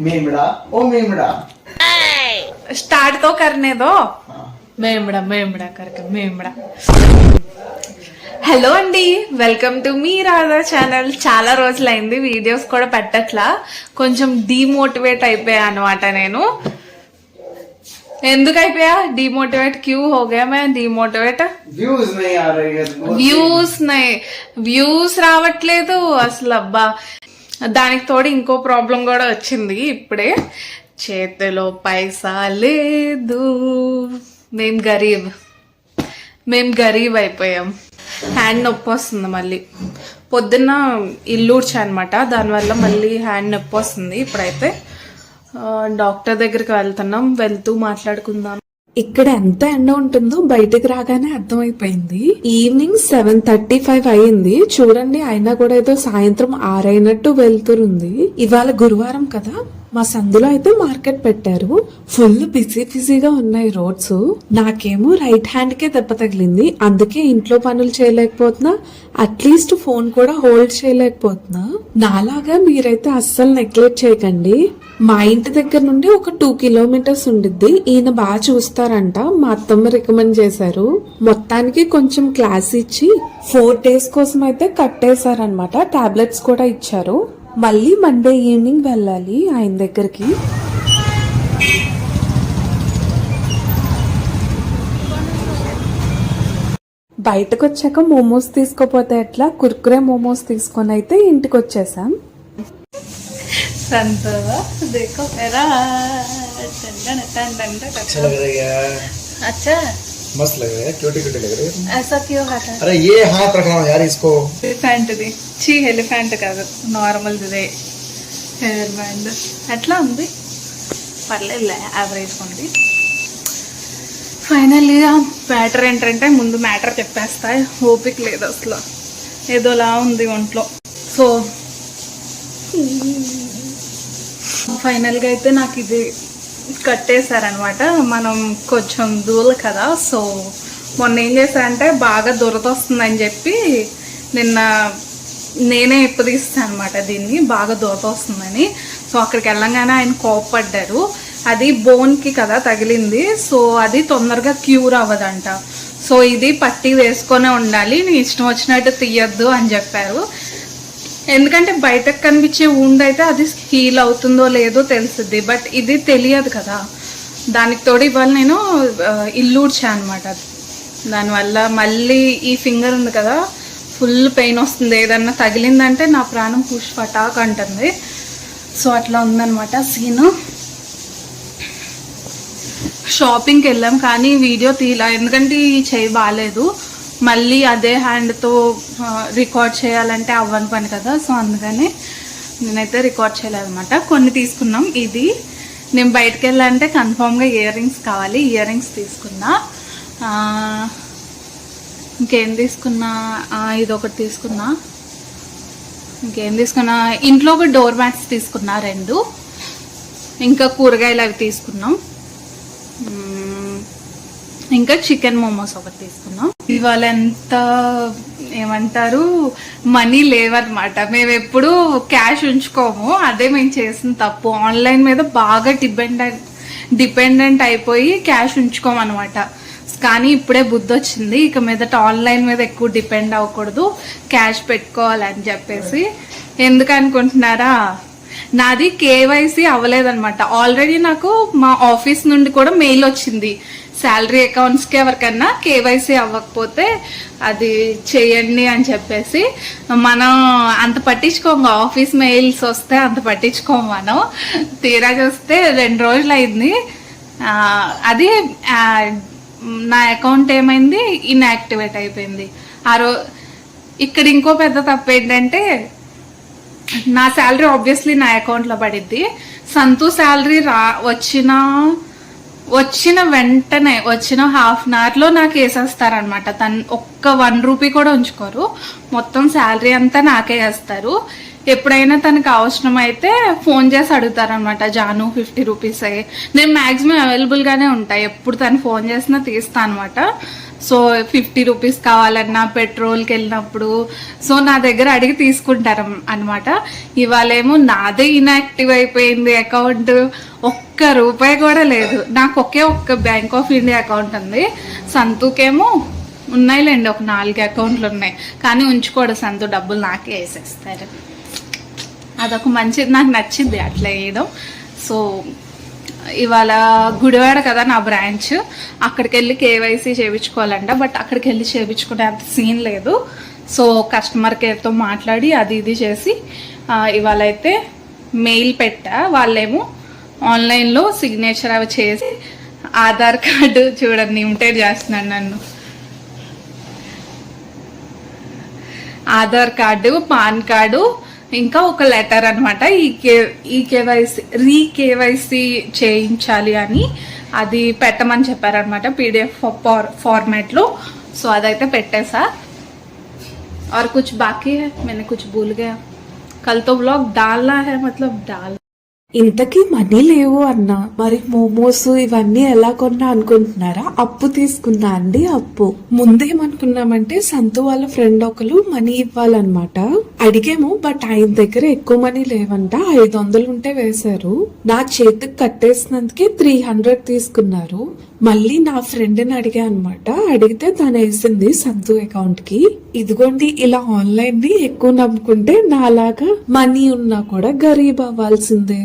मेमड़ा ओ मेमड़ा start तो करने दो మేమడా మేమడా కరక మేమడా హలో అండి వెల్కమ్ టు మీ రాధా ఛానల్ చాలా రోజులైంది వీడియోస్ కూడా పెట్టట్లా కొంచెం డిమోటివేట్ అయిపోయా అనమాట నేను ఎందుకు అయిపోయా డిమోటివేట్ క్యూ हो गया मैं డిమోటివేట్ व्यूज नहीं आ रही है వ్యూస్ నై వ్యూస్ రావట్లేదు అసలు అబ్బా దానికి తోడు ఇంకో ప్రాబ్లం కూడా వచ్చింది ఇప్పుడే. చేతిలో పైసా లేదు. మేం గరీబ్. మేం గరీబ్ అయిపోయాం. హ్యాండ్ నొప్పి వస్తుంది మళ్ళీ. పొద్దున్న ఇల్లు అనమాట దానివల్ల మళ్ళీ హ్యాండ్ నొప్పి వస్తుంది. ఇప్పుడైతే డాక్టర్ దగ్గరికి వెళ్తున్నాం. వెళ్తూ మాట్లాడుకుందాం. ఇక్కడ ఎంత ఎండ ఉంటుందో బయటకు రాగానే అర్థమైపోయింది. ఈవినింగ్ సెవెన్ థర్టీ ఫైవ్ అయింది. చూడండి అయినా కూడా ఏదో సాయంత్రం ఆరైనట్టు వెళ్తురుంది. ఇవాళ గురువారం కదా? మా సందులో అయితే మార్కెట్ పెట్టారు. ఫుల్ బిజీ బిజీగా ఉన్నాయి రోడ్స్. నాకేమో రైట్ హ్యాండ్ కే దెబ్బ తగిలింది. అందుకే ఇంట్లో పనులు చేయలేకపోతున్నా. అట్లీస్ట్ ఫోన్ కూడా హోల్డ్ చేయలేకపోతున్నా. నాలాగా మీరైతే అస్సలు నెగ్లెక్ట్ చేయకండి. మా ఇంటి దగ్గర నుండి ఒక టూ కిలోమీటర్స్ ఉండిద్ది. ఈయన బాగా చూస్తారంట. మా అత్తమ్మ రికమెండ్ చేశారు. మొత్తానికి కొంచెం క్లాస్ ఇచ్చి ఫోర్ డేస్ కోసం అయితే కట్టేశారనమాట టాబ్లెట్స్ కూడా ఇచ్చారు. మళ్ళీ మండే ఈవినింగ్ వెళ్ళాలి ఆయన దగ్గరికి. బయటకు వచ్చాక మోమోస్ తీసుకోపోతే ఎట్లా? కుర్కురే మోమోస్ తీసుకొని అయితే ఇంటికి వచ్చేసాం సంతోష देखो मेरा ton ton ton ton ton अच्छा लग रही है अच्छा मस्त लग रहा है क्यूटी क्यूटी लग रही है ऐसा क्यों खाता अरे ये हाथ रखना यार इसको ఎలిఫెంట్ ది చీ ఎలిఫెంట్ కాదు నార్మల్ దే హెయిర్ బ్యాండ్ ఎట్లా ఉంది పర్లేదులే యావరేజ్ ఉంది ఫైనల్గా మ్యాటర్ ఏంటంటే ముందు మ్యాటర్ చెప్పేస్తా ఓపిక లేదు అసలు ఏదోలా ఉంది ఒంట్లో సో ఫైనల్గా అయితే నాకు ఇది కట్టేశారనమాట. మనం కొంచెం దూల కదా సో మొన్న ఏం చేశారంటే బాగా దురద వస్తుందని చెప్పి నిన్న నేనే ఇప్పదీస్తాను అనమాట దీన్ని బాగా దురద వస్తుందని సో అక్కడికి వెళ్ళంగానే ఆయన కోప్పడ్డారు. అది బోన్కి కదా తగిలింది సో అది తొందరగా క్యూర్ అవ్వదంట. సో ఇది పట్టి వేసుకొనే ఉండాలి నీ ఇష్టం వచ్చినట్టు తీయద్దు అని చెప్పారు. ఎందుకంటే బయటకు కనిపించే ఊండ్ అయితే అది హీల్ అవుతుందో లేదో తెలుస్తుంది. బట్ ఇది తెలియదు కదా. దానికి తోడు ఇవాళ నేను ఆ, ఇల్లు ఊడ్చా అనమాట దానివల్ల మళ్ళీ ఈ ఫింగర్ ఉంది కదా ఫుల్ పెయిన్ వస్తుంది. ఏదన్నా తగిలిందంటే నా ప్రాణం పుష్ పటాక్ అంటుంది. సో అట్లా ఉందన్నమాట సీను షాపింగ్కి వెళ్ళాం కానీ వీడియో తీయలా. ఎందుకంటే ఈ చేయి బాగాలేదు మళ్ళీ అదే హ్యాండ్తో రికార్డ్ చేయాలంటే అవ్వని పని కదా సో అందుకని నేనైతే రికార్డ్ చేయలేదన్నమాట. కొన్ని తీసుకున్నాం. ఇది నేను బయటకు వెళ్ళాలంటే కన్ఫామ్గా ఇయర్ రింగ్స్ కావాలి. ఇయర్ రింగ్స్ తీసుకున్నా. ఇంకేం తీసుకున్నా? ఇది ఒకటి తీసుకున్నా. ఇంకేం తీసుకున్నా? ఇంట్లో ఒక డోర్ మ్యాట్స్ తీసుకున్నా రెండు. ఇంకా కూరగాయలు అవి తీసుకున్నాం. ఇంకా చికెన్ మోమోస్ ఒకటి తీసుకున్నాం. ఇవాళ ఎంత ఏమంటారు? మనీ లేవన్నమాట. మేము ఎప్పుడు క్యాష్ ఉంచుకోము. అదే మేము చేసిన తప్పు. ఆన్లైన్ మీద బాగా డిపెండెంట్ డిపెండెంట్ అయిపోయి క్యాష్ ఉంచుకోమన్నమాట. కానీ ఇప్పుడే బుద్ధి వచ్చింది ఇక మీదట ఆన్లైన్ మీద ఎక్కువ డిపెండ్ అవ్వకూడదు. క్యాష్ పెట్టుకోవాలని చెప్పేసి. ఎందుకు అనుకుంటున్నారా? నాది కేవైసీ అవ్వలేదన్నమాట. ఆల్రెడీ నాకు మా ఆఫీస్ నుండి కూడా మెయిల్ వచ్చింది. శాలరీ అకౌంట్స్కి ఎవరికన్నా కేవైసీ అవ్వకపోతే అది చేయండి అని చెప్పేసి మనం అంత పట్టించుకోము. ఆఫీస్ మెయిల్స్ వస్తే అంత పట్టించుకోము మనం. తీరా చూస్తే రెండు రోజులు అయింది. అది నా అకౌంట్ ఏమైంది? ఇన్యాక్టివేట్ అయిపోయింది. ఆ రో ఇక్కడ ఇంకో పెద్ద తప్పు ఏంటంటే నా శాలరీ ఆబ్వియస్లీ నా అకౌంట్లో పడిద్ది. సంతు శాలరీ రా వచ్చినా వచ్చిన వెంటనే వచ్చిన హాఫ్ అన్ అవర్లో నాకు వేసేస్తారనమాట తను ఒక్క వన్ రూపీ కూడా ఉంచుకోరు. మొత్తం శాలరీ అంతా నాకే వేస్తారు. ఎప్పుడైనా తనకు అవసరం అయితే ఫోన్ చేసి అడుగుతారనమాట జాను ఫిఫ్టీ రూపీస్ నేను మాక్సిమం అవైలబుల్గానే ఉంటాయి ఎప్పుడు తను ఫోన్ చేసినా తీస్తా అనమాట సో ఫిఫ్టీ రూపీస్ కావాలన్నా పెట్రోల్కి వెళ్ళినప్పుడు సో నా దగ్గర అడిగి తీసుకుంటారు అనమాట ఇవాళేమో నాదే ఇన్యాక్టివ్ అయిపోయింది అకౌంట్ ఒక్క రూపాయి కూడా లేదు. నాకు ఒకే ఒక్క బ్యాంక్ ఆఫ్ ఇండియా అకౌంట్ ఉంది. సంతుకేమో ఉన్నాయిలేండి ఒక నాలుగు అకౌంట్లు ఉన్నాయి. కానీ ఉంచుకోడు సంతు డబ్బులు నాకే వేసేస్తారు. అదొక మంచిది నాకు నచ్చింది అట్లా వేయడం. సో ఇవాళ గుడివాడ కదా నా బ్రాంచ్. అక్కడికి వెళ్ళి కేవైసీ చేయించుకోవాలంట బట్ అక్కడికి వెళ్ళి చేయించుకునే అంత సీన్ లేదు. సో కస్టమర్ కేర్తో మాట్లాడి అది ఇది చేసి ఇవాళ అయితే మెయిల్ పెట్టా. వాళ్ళేమో ఆన్లైన్లో సిగ్నేచర్ అవి చేసి ఆధార్ కార్డు చూడండి ఇమిటేట్ చేస్తున్నాడు నన్ను. ఆధార్ కార్డు పాన్ కార్డు ఇంకా ఒక లెటర్ అనమాట ఈ కే ఈ కేవైసీ రీ కేవైసీ చేయించాలి అని అది పెట్టమని చెప్పారనమాట పీడిఎఫ్ ఫార్మాట్లో సో అదైతే పెట్టేసా और कुछ बाकी है मैंने कुछ भूल गया कल तो ब्लॉग डालना है मतलब डाल ఇంతకీ మనీ లేవు అన్న. మరి మోమోస్ ఇవన్నీ ఎలా కొన్నా అనుకుంటున్నారా? అప్పు తీసుకున్నా అండి అప్పు? ముందేమనుకున్నామంటే సంతు వాళ్ళ ఫ్రెండ్ ఒకరు మనీ ఇవ్వాలన్నమాట. అడిగాము బట్ ఆయన దగ్గర ఎక్కువ మనీ లేవంట. ఐదు వందలు ఉంటే వేశారు. నా చేతికి కట్టేసినందుకే త్రీ హండ్రెడ్ తీసుకున్నారు. మళ్ళీ నా ఫ్రెండ్ని అడిగా అనమాట అడిగితే తను వేసింది సంతు అకౌంట్కి. ఇదిగోండి ఇలా ఆన్లైన్ని ఎక్కువ నమ్ముకుంటే నాలాగా మనీ ఉన్నా కూడా గరీబ్ అవ్వాల్సిందే.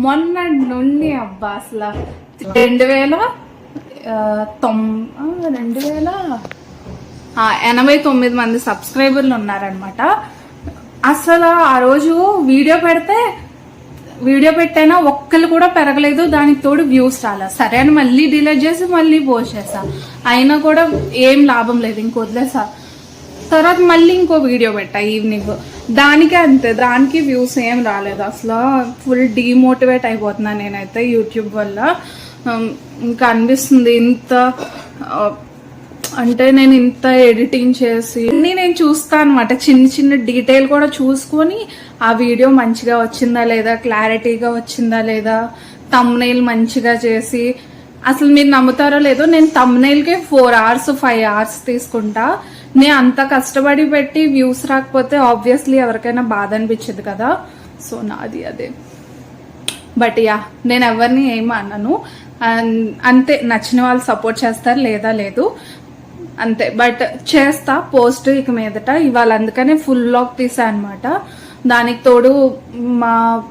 మొన్న నుండి అబ్బా అసలు. రెండు వేల తొమ్ రెండు వేల ఎనభై తొమ్మిది మంది సబ్స్క్రైబర్లు ఉన్నారనమాట అసలు ఆ రోజు వీడియో పెడితే వీడియో పెట్టైనా ఒక్కరు కూడా పెరగలేదు దానికి తోడు వ్యూస్ రాలా. సరే అని మళ్ళీ డిలే చేసి మళ్ళీ పోస్ట్ చేసా అయినా కూడా ఏం లాభం లేదు ఇంక వదిలేసా తర్వాత మళ్ళీ ఇంకో వీడియో పెట్టా ఈవినింగ్ దానికే అంతే దానికి వ్యూస్ ఏం రాలేదు. అసలు ఫుల్ డీమోటివేట్ అయిపోతున్నా నేనైతే యూట్యూబ్ వల్ల. ఇంకా అనిపిస్తుంది ఇంత అంటే నేను ఇంత ఎడిటింగ్ చేసి అన్ని నేను చూస్తాను అనమాట చిన్న చిన్న డీటెయిల్ కూడా చూసుకొని ఆ వీడియో మంచిగా వచ్చిందా లేదా క్లారిటీగా వచ్చిందా లేదా తమ్నైల్ మంచిగా చేసి అసలు మీరు నమ్ముతారో లేదో నేను తమ్నైల్కే ఫోర్ అవర్స్ ఫైవ్ అవర్స్ తీసుకుంటా. నేను అంత కష్టపడి పెట్టి వ్యూస్ రాకపోతే ఆబ్వియస్లీ ఎవరికైనా బాధ అనిపించదు కదా. సో నాది అదే. బట్ యా నేను ఎవరిని ఏం అన్నాను అంతే నచ్చిన వాళ్ళు సపోర్ట్ చేస్తారు లేదా లేదు. అంతే. బట్ చేస్తా పోస్ట్ ఇక మీదట. ఇవాళ అందుకనే ఫుల్ లాక్ తీసా అనమాట దానికి తోడు మా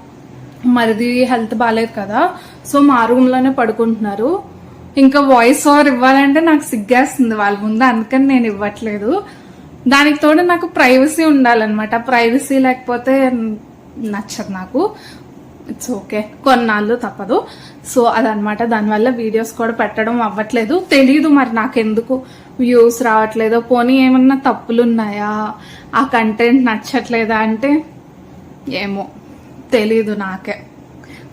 మరిది హెల్త్ బాగాలేదు కదా. సో మా రూమ్లోనే పడుకుంటున్నారు. ఇంకా వాయిస్ ఓవర్ ఇవ్వాలంటే నాకు సిగ్గేస్తుంది వాళ్ళ ముందు. అందుకని నేను ఇవ్వట్లేదు. దానికి తోడు నాకు ప్రైవసీ ఉండాలన్నమాట. ప్రైవసీ లేకపోతే నచ్చదు నాకు. ఇట్స్ ఓకే కొన్నాళ్ళు తప్పదు. సో అదనమాట దానివల్ల వీడియోస్ కూడా పెట్టడం అవ్వట్లేదు. తెలియదు మరి నాకెందుకు వ్యూస్ రావట్లేదో. పోనీ ఏమన్నా తప్పులు ఉన్నాయా ఆ కంటెంట్ నచ్చట్లేదా అంటే ఏమో. తెలీదు నాకే.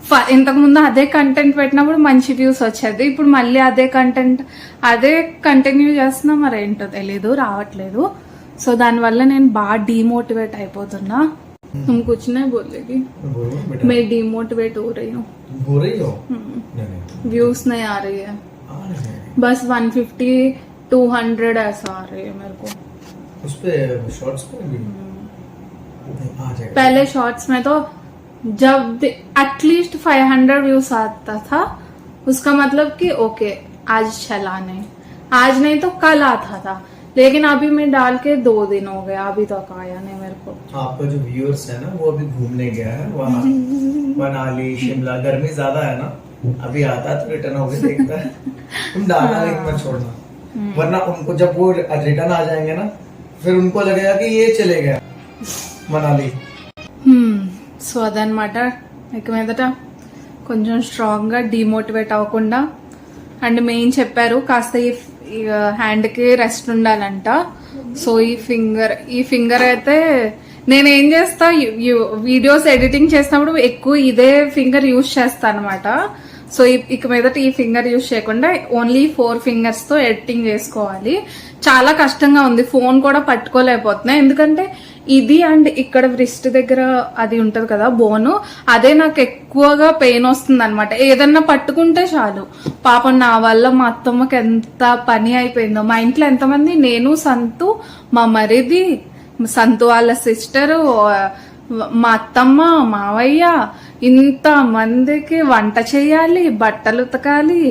ఫ- ఇంతకుముందు అదే కంటెంట్ పెట్టినప్పుడు మంచి వ్యూస్ వచ్చేది. ఇప్పుడు మళ్ళీ అదే కంటెంట్ అదే కంటిన్యూ చేస్తున్నా మరి ఏంటో తెలీదు రావట్లేదు. సో దానివల్ల నేను బాగా డిమోటివేట్ అయిపోతున్నా. तुम कुछ नहीं बोलेगी। मैं डिमोटिवेट हो रही हूँ। हो रही हो? नहीं नहीं व्यूज़ नहीं आ रही है। आ रहे हैं। बस 150 200 ऐसा आ रही है मेरे को। उस पे शॉर्ट्स पे भी? जाएगा। पहले शॉर्ट्स में तो जब एटलीस्ट 500 व्यूज़ आता था उसका मतलब कि ओके आज चला नहीं आज नहीं तो कल आता था, था। लेकिन अभी मैं डाल के दो दिन हो गया अभी तक आया नहीं मेरे को आपका जो व्यूअर्स है ना वो अभी घूमने गया है वहाँ मनाली शिमला गर्मी ज्यादा है ना अभी आता है तो रिटर्न होके देखता है तुम डालना लेकिन मत छोड़ना वरना उनको जब वो रिटर्न आ जाएंगे ना फिर उनको लगेगा कि ये चले गया मनाली సో అదనమాట ఇక మీదట కొంచెం స్ట్రాంగ్గా డిమోటివేట్ అవ్వకుండా అండ్ మెయిన్ చెప్పారు కాస్త ఈ హ్యాండ్కి రెస్ట్ ఉండాలంట. సో ఈ ఫింగర్ ఈ ఫింగర్ అయితే నేను ఏం చేస్తా వీడియోస్ ఎడిటింగ్ చేసినప్పుడు ఎక్కువ ఇదే ఫింగర్ యూజ్ చేస్తా అనమాట సో ఈ- ఇక మీదట ఈ ఫింగర్ యూజ్ చేయకుండా ఓన్లీ ఫోర్ ఫింగర్స్తో ఎడిటింగ్ చేసుకోవాలి. చాలా కష్టంగా ఉంది. ఫోన్ కూడా పట్టుకోలేకపోతున్నా. ఎందుకంటే ఇది అండ్ ఇక్కడ వ్రిస్ట్ దగ్గర అది ఉంటది కదా బోను అదే నాకు ఎక్కువగా పెయిన్ వస్తుంది అనమాట ఏదన్నా పట్టుకుంటే చాలు. పాపం నా వల్ల మా అత్తమ్మకి ఎంత పని అయిపోయిందో. మా ఇంట్లో ఎంతమంది? నేను సంతు మా మరిది సంతు వాళ్ళ సిస్టరు మా అత్తమ్మ మావయ్య ఇంత మందికి వంట చేయాలి బట్టలు ఉతకాలి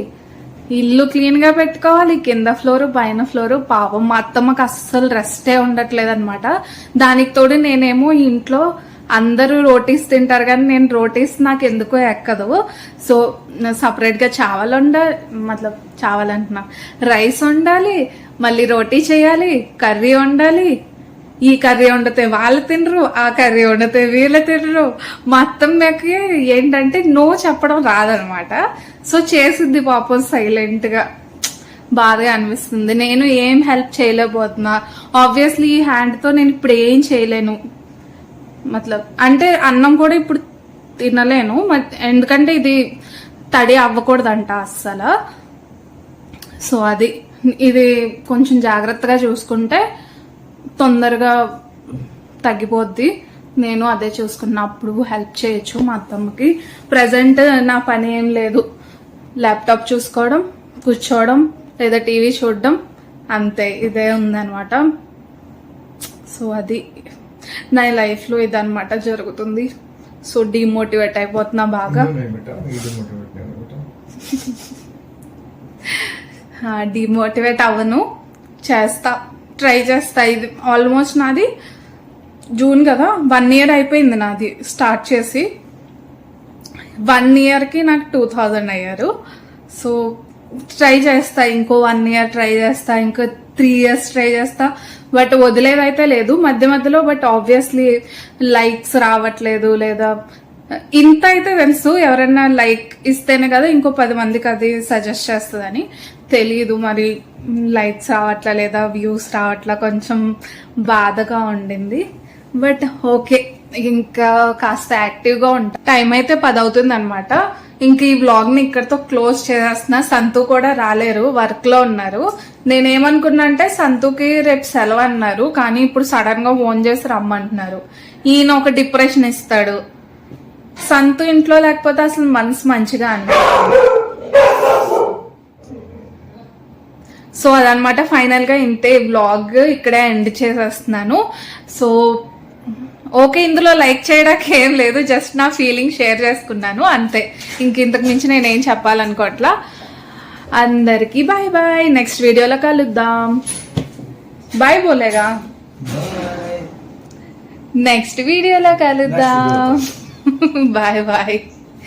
ఇల్లు క్లీన్గా పెట్టుకోవాలి కింద ఫ్లోర్ పైన ఫ్లోర్. పాపం మా అత్తమ్మకి అస్సలు రెస్టే ఉండట్లేదు అనమాట దానికి తోడు నేనేమో ఇంట్లో అందరూ రోటీస్ తింటారు కానీ నేను రోటీస్ నాకు ఎందుకో ఎక్కదు. సో సపరేట్గా చావల్ ఉండ మతలబ్ చావల్ అంటున్నా రైస్ వండాలి మళ్ళీ రోటీ చేయాలి కర్రీ వండాలి ఈ కర్రీ వండితే వాళ్ళు తినరు ఆ కర్రీ వండితే వీళ్ళు తినరు. మా అత్తమ్మకి ఏంటంటే నో చెప్పడం రాదనమాట. సో చేసిద్ది పాపం సైలెంట్గా. బాధగా అనిపిస్తుంది. నేను ఏం హెల్ప్ చేయలేకపోతున్నా. ఆబ్వియస్లీ ఈ హ్యాండ్తో నేను ఇప్పుడు ఏం చేయలేను. మతలబ్ అంటే అన్నం కూడా ఇప్పుడు తినలేను. మత్- ఎందుకంటే ఇది తడి అవ్వకూడదంట అస్సలు. సో అది ఇది కొంచెం జాగ్రత్తగా చూసుకుంటే తొందరగా తగ్గిపోద్ది. నేను అదే చూసుకున్నా. అప్పుడు హెల్ప్ చేయొచ్చు మా అత్తమ్మకి. ప్రజెంట్ నా పని ఏం లేదు. ల్యాప్టాప్ చూసుకోవడం కూర్చోవడం లేదా టీవీ చూడడం అంతే. ఇదే ఉందనమాట సో అది నా లైఫ్లో ఇదనమాట జరుగుతుంది. సో డిమోటివేట్ అయిపోతున్నా బాగా. డిమోటివేట్ అవ్వను. చేస్తా. ట్రై చేస్తా. ఇది ఆల్మోస్ట్ నాది జూన్ కదా. వన్ ఇయర్ అయిపోయింది నాది స్టార్ట్ చేసి. వన్ ఇయర్కి నాకు టూ థౌజండ్ అయ్యారు. సో ట్రై చేస్తా. ఇంకో వన్ ఇయర్ ట్రై చేస్తా. ఇంకో త్రీ ఇయర్స్ ట్రై చేస్తా. బట్ వదిలేదైతే లేదు. మధ్య మధ్యలో బట్ ఆబ్వియస్లీ లైక్స్ రావట్లేదు లేదా ఇంత అయితే తెలుసు. ఎవరైనా లైక్ ఇస్తేనే కదా ఇంకో పది మందికి అది సజెస్ట్ చేస్తుందని. తెలియదు మరి లైట్స్ రావట్లా లేదా వ్యూస్ రావట్లా కొంచెం బాధగా ఉండింది. బట్ ఓకే ఇంకా కాస్త యాక్టివ్గా ఉంటా. టైం అయితే పది అవుతుంది అనమాట ఇంక ఈ వ్లాగ్ని ఇక్కడతో క్లోజ్ చేసేస్తున్నా. సంతు కూడా రాలేరు వర్క్లో ఉన్నారు. నేనేమనుకున్నా అంటే సంతుకి రేపు సెలవు అన్నారు కానీ ఇప్పుడు సడన్గా ఫోన్ చేసి రమ్మంటున్నారు. ఈయన ఒక డిప్రెషన్ ఇస్తాడు. సంతు ఇంట్లో లేకపోతే అసలు మనసు మంచిగా అంటారు సో అదనమాట ఫైనల్గా ఇంతే బ్లాగ్ ఇక్కడే ఎండ్ చేసేస్తున్నాను. సో ఓకే ఇందులో లైక్ చేయడానికి ఏం లేదు జస్ట్ నా ఫీలింగ్ షేర్ చేసుకున్నాను అంతే. ఇంక ఇంతకు మించి నేను ఏం చెప్పాలనుకోవట్లా అందరికీ బాయ్ బాయ్. నెక్స్ట్ వీడియోలో కలుద్దాం. బాయ్ బోలేగా. నెక్స్ట్ వీడియోలో కలుద్దాం. Bye bye.